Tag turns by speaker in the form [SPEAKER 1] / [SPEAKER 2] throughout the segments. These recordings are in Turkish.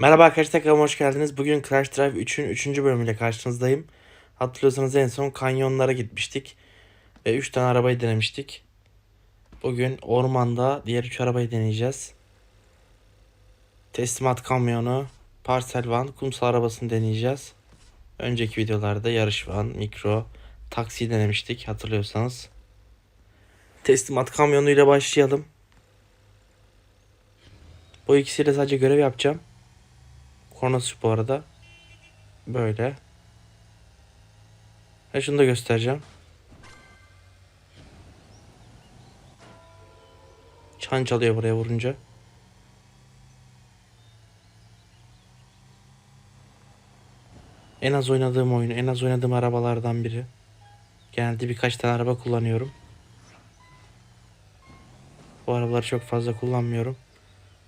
[SPEAKER 1] Merhaba arkadaşlar kanalıma hoş geldiniz. Bugün Crash Drive 3'ün 3. bölümüyle karşınızdayım. Hatırlıyorsanız en son kanyonlara gitmiştik. Ve 3 tane arabayı denemiştik. Bugün ormanda diğer 3 arabayı deneyeceğiz. Teslimat kamyonu, parsel van, kumsal arabasını deneyeceğiz. Önceki videolarda yarış van, mikro, taksi denemiştik hatırlıyorsanız. Teslimat kamyonuyla başlayalım. Bu ikisiyle sadece görev yapacağım. Kornası bu arada. Böyle. Ve şunu da göstereceğim. Çan çalıyor buraya vurunca. En az oynadığım oyun, en az oynadığım arabalardan biri. Genelde birkaç tane araba kullanıyorum. Bu arabaları çok fazla kullanmıyorum.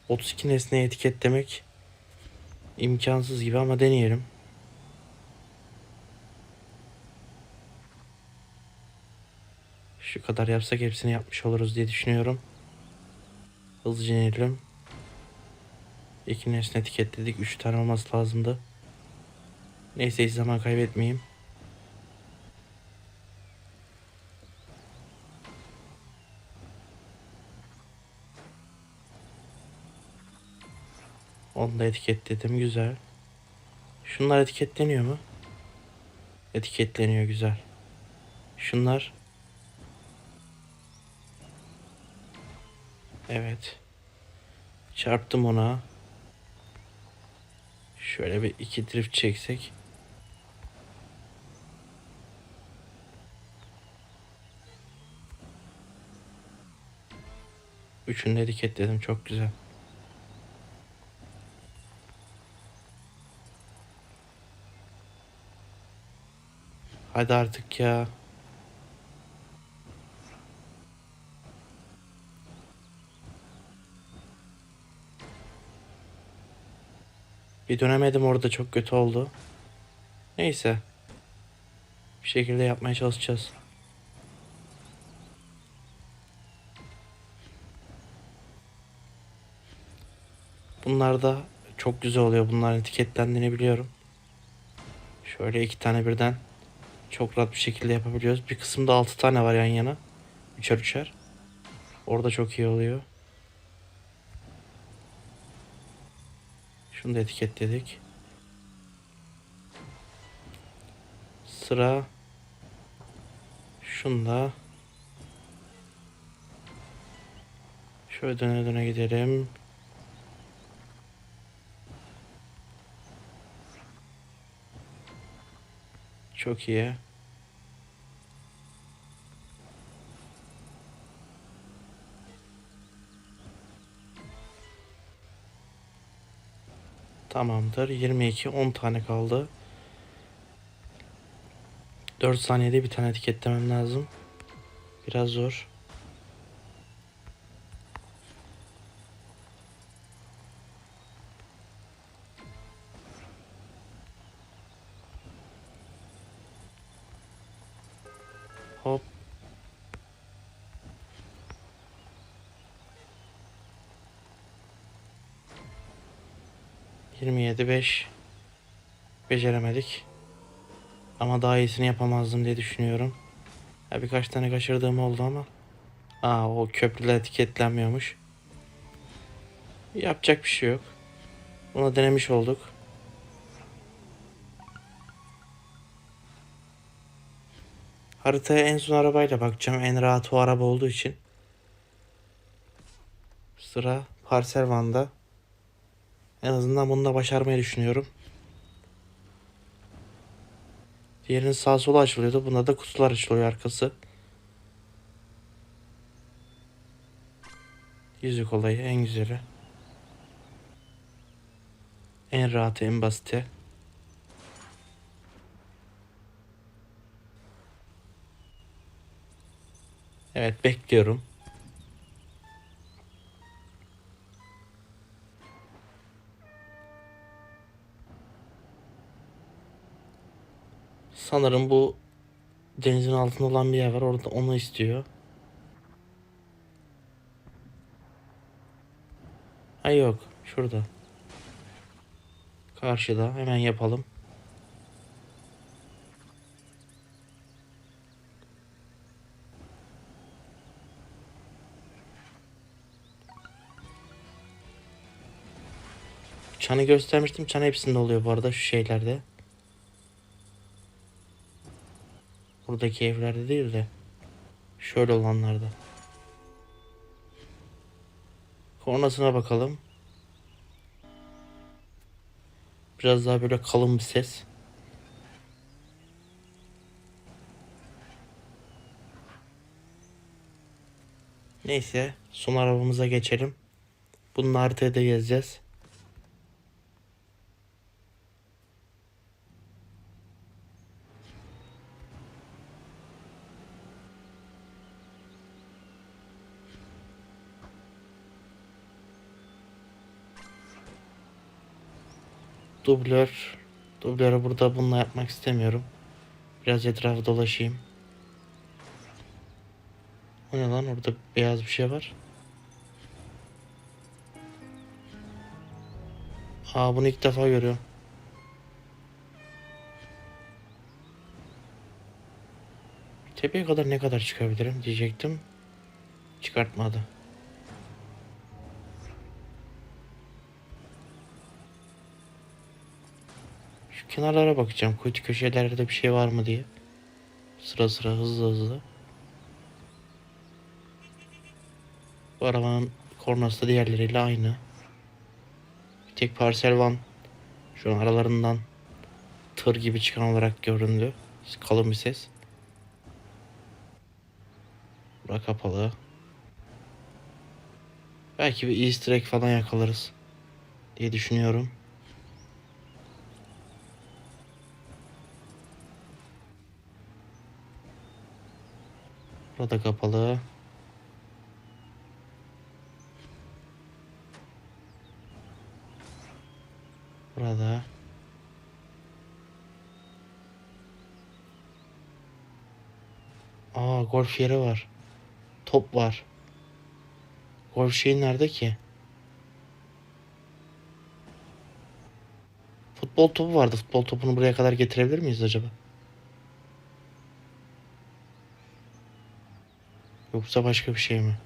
[SPEAKER 1] 32 nesneyi etiketlemek imkansız gibi ama deneyelim. Şu kadar yapsak hepsini yapmış oluruz diye düşünüyorum. Hızlıca inelim. İki nesne etiketledik. Üç tane olması lazımdı. Neyse hiç zaman kaybetmeyeyim. Onu da etiketledim. Güzel. Şunlar etiketleniyor mu? Etiketleniyor güzel. Şunlar. Evet. Çarptım ona. Şöyle bir iki drift çeksek. Üçünü etiketledim. Çok güzel. Hadi artık ya. Bir dönemedim orada çok kötü oldu. Neyse. Bir şekilde yapmaya çalışacağız. Bunlar da çok güzel oluyor. Bunların etiketlendiğini biliyorum. Şöyle iki tane birden çok rahat bir şekilde yapabiliyoruz. Bir kısımda 6 tane var yan yana. Üçer üçer. Orada çok iyi oluyor. Şunu da etiketledik. Sıra şunda. Şöyle döne döne gidelim. Çok iyi. Tamamdır. 22 10 tane kaldı. 4 saniyede bir tane etiketlemem lazım. Biraz zor. 7 5 beceremedik. Ama daha iyisini yapamazdım diye düşünüyorum. Ya birkaç tane kaçırdığım oldu ama. Aa o köprüler etiketlenmiyormuş. Yapacak bir şey yok. Bunu denemiş olduk. Haritaya en son arabayla bakacağım. En rahat o araba olduğu için. Sıra Parselvan'da. En azından bunu da başarmayı düşünüyorum. Diğerinin sağ solu açılıyordu. Bunda da kutular açılıyor arkası. Yüzük olayı en güzeli. En rahatı en basiti. Evet bekliyorum. Sanırım bu denizin altında olan bir yer var. Orada onu istiyor. Ha yok. Şurada. Karşıda hemen yapalım. Çanı göstermiştim. Çan hepsinde oluyor bu arada şu şeylerde. Buradaki evlerde değil de şöyle olanlarda. Kornasına bakalım. Biraz daha böyle kalın bir ses. Neyse son arabamıza geçelim. Bunun haritayı da gezeceğiz. Dublör. Dublörü burada bununla yapmak istemiyorum. Biraz etrafı dolaşayım. O ne lan orada beyaz bir şey var. Aa bunu ilk defa görüyorum. Tepeye kadar ne kadar çıkabilirim diyecektim. Çıkartmadı. Şu kenarlara bakacağım. Kuytu köşelerde bir şey var mı diye. Sıra sıra hızlı hızlı. Bu arabanın kornası da diğerleriyle aynı. Bir tek parsel van şu an aralarından tır gibi çıkan olarak göründü. Kalın bir ses. Bura kapalı. Belki bir easter egg falan yakalarız diye düşünüyorum. Burada kapalı. Burada. Aa golf yeri var. Top var. Golf şeyi nerede ki? Futbol topu vardı. Futbol topunu buraya kadar getirebilir miyiz acaba? Yoksa başka bir şey mi?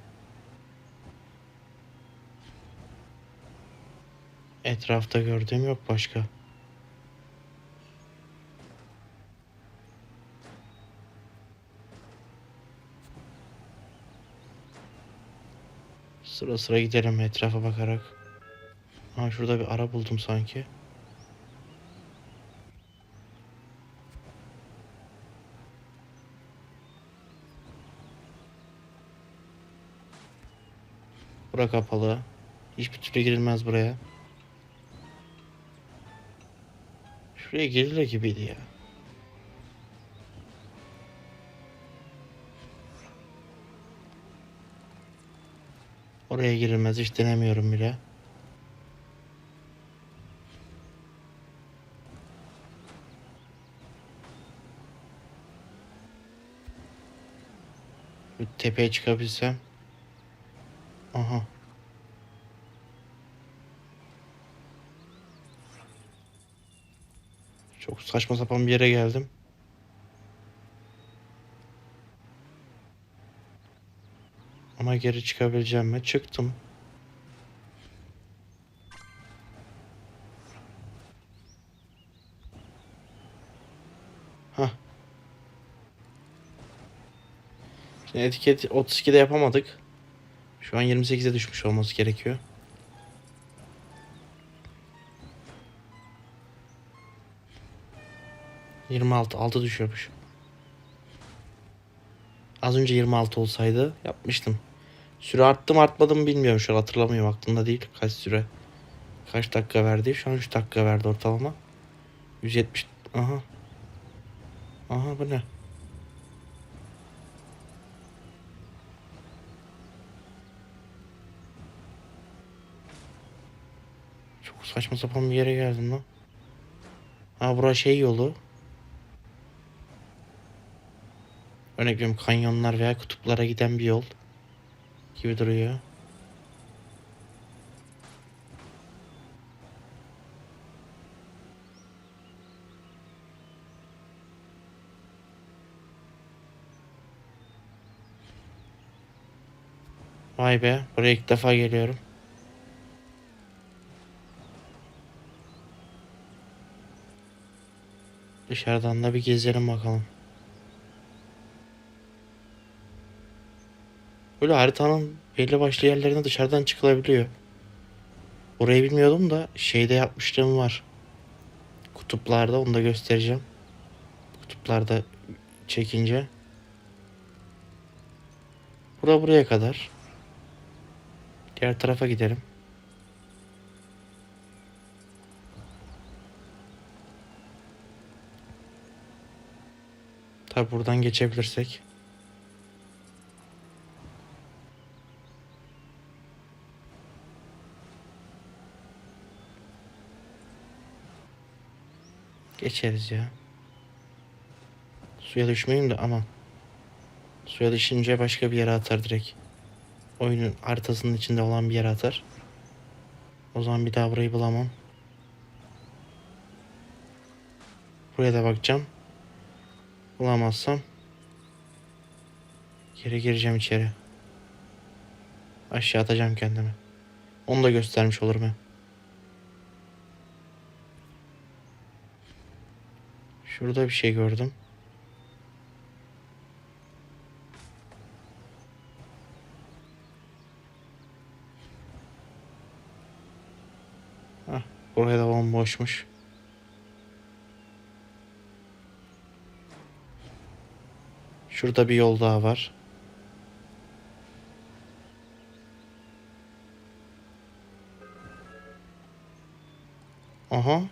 [SPEAKER 1] Etrafta gördüğüm yok başka. Sıra sıra gidelim etrafa bakarak. Ha şurada bir ara buldum sanki. Bura kapalı. Hiçbir türlü girilmez buraya. Şuraya girilir gibiydi ya. Oraya girilmez hiç denemiyorum bile. Tepeye çıkabilsem. Aha. Çok saçma sapan bir yere geldim. Ama geri çıkabileceğim mi? Çıktım. Hah. Etiket 32'de yapamadık. Şu an 28'e düşmüş olması gerekiyor. Yirmi altı, altı düşüyormuş. Az önce 26 olsaydı yapmıştım. Süre arttı mı artmadı mı bilmiyorum şu an hatırlamıyorum aklımda değil kaç süre. Kaç dakika verdi? Şu an 3 dakika verdi ortalama. 170 aha. Aha bu ne? Saçma sapan bir yere geldim lan. Ha bura şey yolu. Örnek veriyorum kanyonlar veya kutuplara giden bir yol. Gibi duruyor. Vay be buraya ilk defa geliyorum. Dışarıdan da bir gezelim bakalım. Böyle haritanın belli başlı yerlerine dışarıdan çıkılabiliyor. Orayı bilmiyordum da şeyde yapmışlığım var. Kutuplarda onu da göstereceğim. Kutuplarda çekince. Bura buraya kadar. Diğer tarafa gidelim. Tabi buradan geçebilirsek. Geçeriz ya. Suya düşmeyeyim de aman. Suya düşünce başka bir yere atar direkt. Oyunun haritasının içinde olan bir yere atar. O zaman bir daha burayı bulamam. Buraya da bakacağım. Bulamazsam geri gireceğim içeri. Aşağı atacağım kendimi. Onu da göstermiş olurum hem. Şurada bir şey gördüm. Hah, buraya da bomboşmuş. Şurada bir yol daha var. Aha.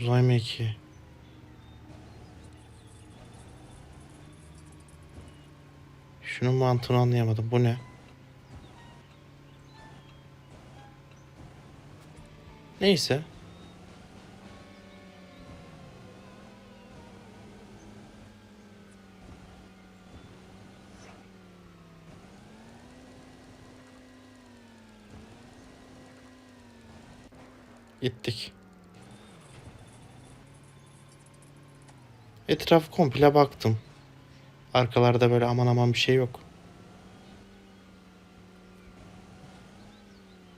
[SPEAKER 1] Uzay mekiği. Şunun mantığını anlayamadım. Bu ne? Neyse. Gittik. Etraf komple baktım. Arkalarda böyle aman aman bir şey yok.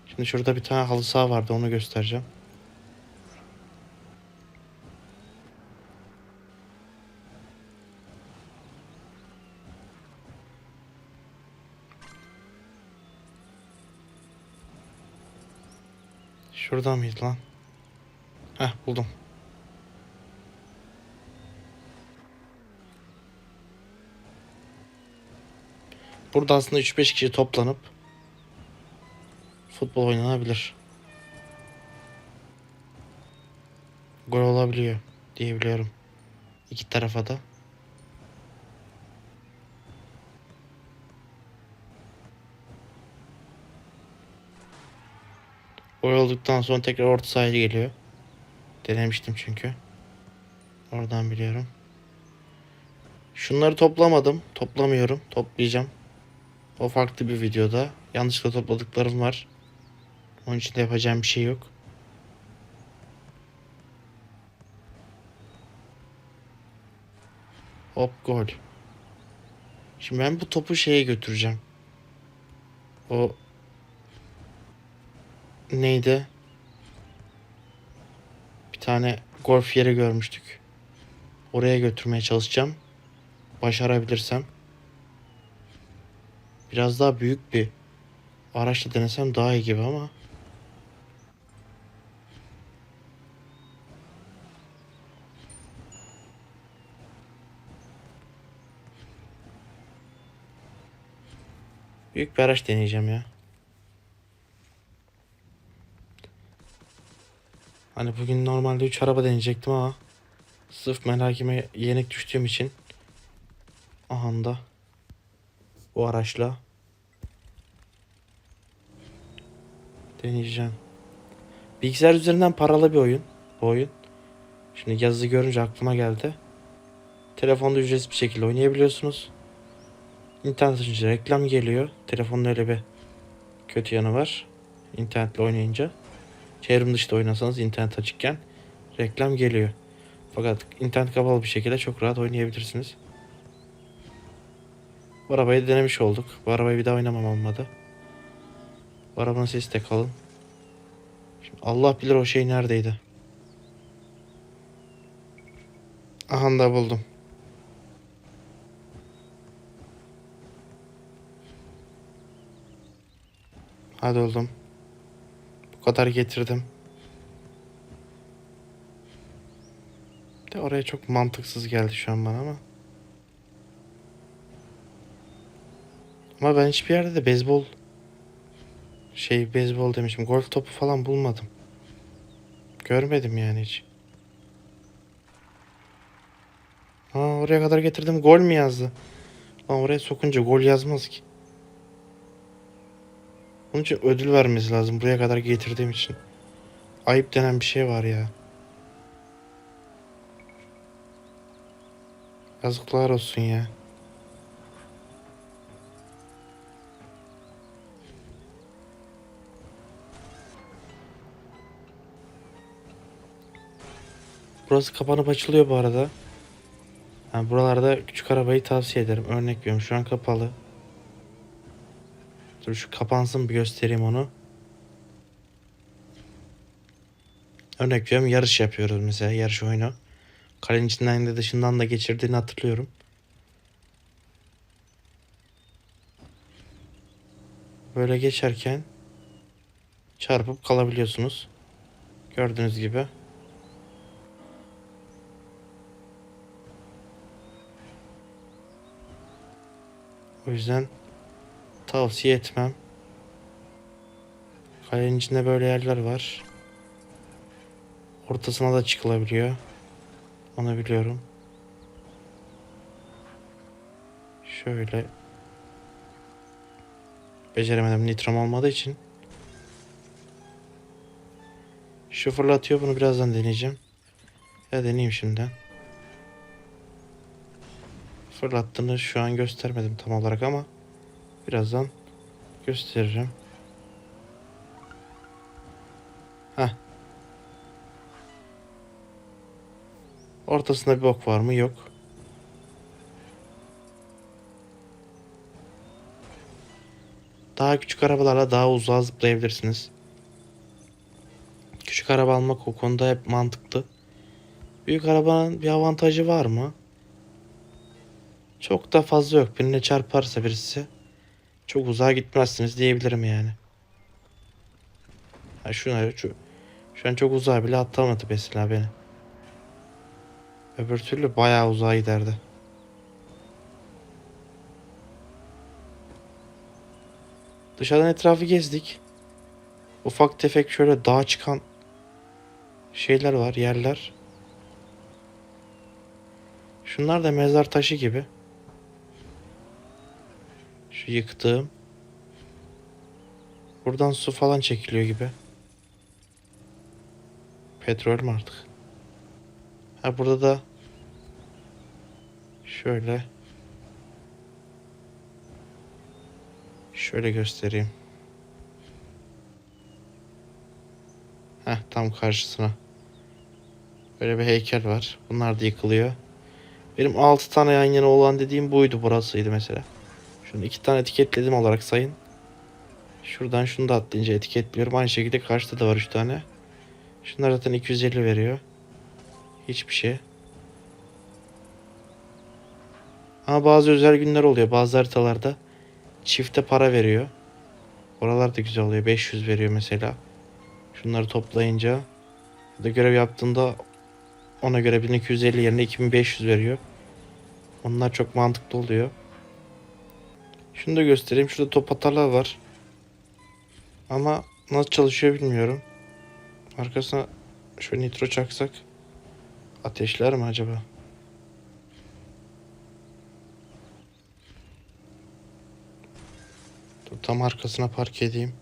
[SPEAKER 1] Şimdi şurada bir tane halı saha vardı onu göstereceğim. Şurada mıydı lan? Heh buldum. Burada aslında 3-5 kişi toplanıp futbol oynanabilir. Gol olabiliyor diyebiliyorum. İki tarafa da. Gol sonra tekrar orta sahaya geliyor. Denemiştim çünkü. Oradan biliyorum. Şunları toplamadım. Toplamıyorum. Toplayacağım. O farklı bir videoda. Yanlışlıkla topladıklarım var. Onun için de yapacağım bir şey yok. Hop gol. Şimdi ben bu topu şeye götüreceğim. O neydi? Bir tane golf yeri görmüştük. Oraya götürmeye çalışacağım. Başarabilirsem. Biraz daha büyük bir araçla denesem daha iyi gibi ama. Büyük bir araç deneyeceğim ya. Hani bugün normalde 3 araba deneyecektim ama sırf melakime yenik düştüğüm için ahanda bu araçla deneyeceğim. Bilgisayar üzerinden paralı bir oyun bu oyun. Şimdi yazı görünce aklıma geldi. Telefonda ücretsiz bir şekilde oynayabiliyorsunuz. İnternet reklam geliyor. Telefonun öyle bir kötü yanı var. İnternetle oynayınca. Çevrim dışında oynasanız internet açıkken reklam geliyor. Fakat internet kapalı bir şekilde çok rahat oynayabilirsiniz. Bu arabayı denemiş olduk. Bu arabayı bir daha oynamam olmadı. Bu arabanın sesi de kalın. Şimdi Allah bilir o şey neredeydi. Aha da buldum. Hadi oğlum. Bu kadar getirdim. De oraya çok mantıksız geldi şu an bana ama. Ama ben hiçbir yerde de beyzbol şey beyzbol demişim. Golf topu falan bulmadım. Görmedim yani hiç. Ha oraya kadar getirdim. Gol mü yazdı? Lan oraya sokunca gol yazmaz ki. Onun için ödül vermesi lazım buraya kadar getirdiğim için. Ayıp denen bir şey var ya. Yazıklar olsun ya. Burası kapanıp açılıyor bu arada. Yani buralarda küçük arabayı tavsiye ederim. Örnek veriyorum şu an kapalı. Dur şu kapansın bir göstereyim onu. Örnek veriyorum yarış yapıyoruz mesela yarış oyunu. Kalenin içinden de dışından da geçirdiğini hatırlıyorum. Böyle geçerken çarpıp kalabiliyorsunuz. Gördüğünüz gibi. O yüzden tavsiye etmem. Kalenin içinde böyle yerler var. Ortasına da çıkılabiliyor. Onu biliyorum. Şöyle. Beceremedim nitrom olmadığı için. Şu fırlatıyor bunu birazdan deneyeceğim. Ya deneyeyim şimdi. Fırlattığını şu an göstermedim tam olarak ama birazdan gösteririm. Heh. Ortasında bir bok var mı? Yok. Daha küçük arabalarla daha uzağa zıplayabilirsiniz. Küçük araba almak o konuda hep mantıklı. Büyük arabanın bir avantajı var mı? Çok da fazla yok. Birine çarparsa birisi çok uzağa gitmezsiniz diyebilirim yani. Ha şuna şu, şu an çok uzağa bile atlamadı mesela beni. Öbür türlü bayağı uzağa giderdi. Dışarıdan etrafı gezdik. Ufak tefek şöyle dağa çıkan şeyler var, yerler. Şunlar da mezar taşı gibi. Şu yıktığım. Buradan su falan çekiliyor gibi. Petrol mü artık? Ha burada da şöyle şöyle göstereyim. Heh tam karşısına. Böyle bir heykel var. Bunlar da yıkılıyor. Benim 6 tane yan yana olan dediğim buydu burasıydı mesela. Şunu iki tane etiketledim olarak sayın. Şuradan şunu da atlayınca etiketliyorum. Aynı şekilde karşıda da var 3 tane. Şunlar zaten 250 veriyor. Hiçbir şey. Ama bazı özel günler oluyor. Bazı haritalarda çifte para veriyor. Oralar da güzel oluyor. 500 veriyor mesela. Şunları toplayınca ya da görev yaptığında ona göre 1250 yerine 2500 veriyor. Onlar çok mantıklı oluyor. Şunu da göstereyim. Şurada top atarlar var. Ama nasıl çalışıyor bilmiyorum. Arkasına şöyle nitro çaksak ateşler mi acaba? Dur tam arkasına park edeyim.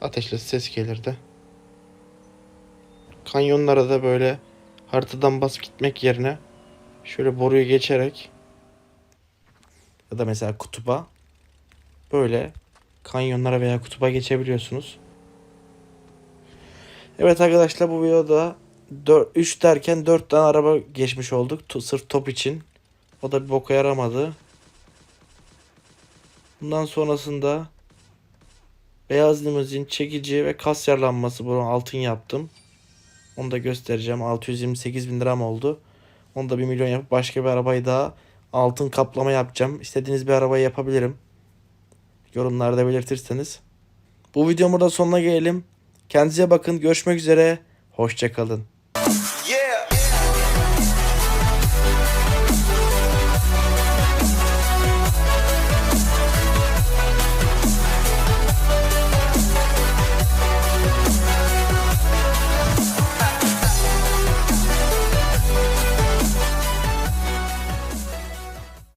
[SPEAKER 1] Ateşle ses gelirdi. Kanyonlara da böyle haritadan basıp gitmek yerine şöyle boruyu geçerek ya da mesela kutuba böyle kanyonlara veya kutuba geçebiliyorsunuz. Evet arkadaşlar bu videoda 3 derken 4 tane araba geçmiş olduk. To- sırf top için. O da bir boka yaramadı. Bundan sonrasında beyaz limuzin, çekici ve kas yarlanması bunu altın yaptım. Onu da göstereceğim. 628 bin liram oldu. Onu da 1 milyon yapıp başka bir arabayı daha altın kaplama yapacağım. İstediğiniz bir arabayı yapabilirim. Yorumlarda belirtirseniz. Bu videonun burada sonuna gelelim. Kendinize bakın. Görüşmek üzere. Hoşçakalın.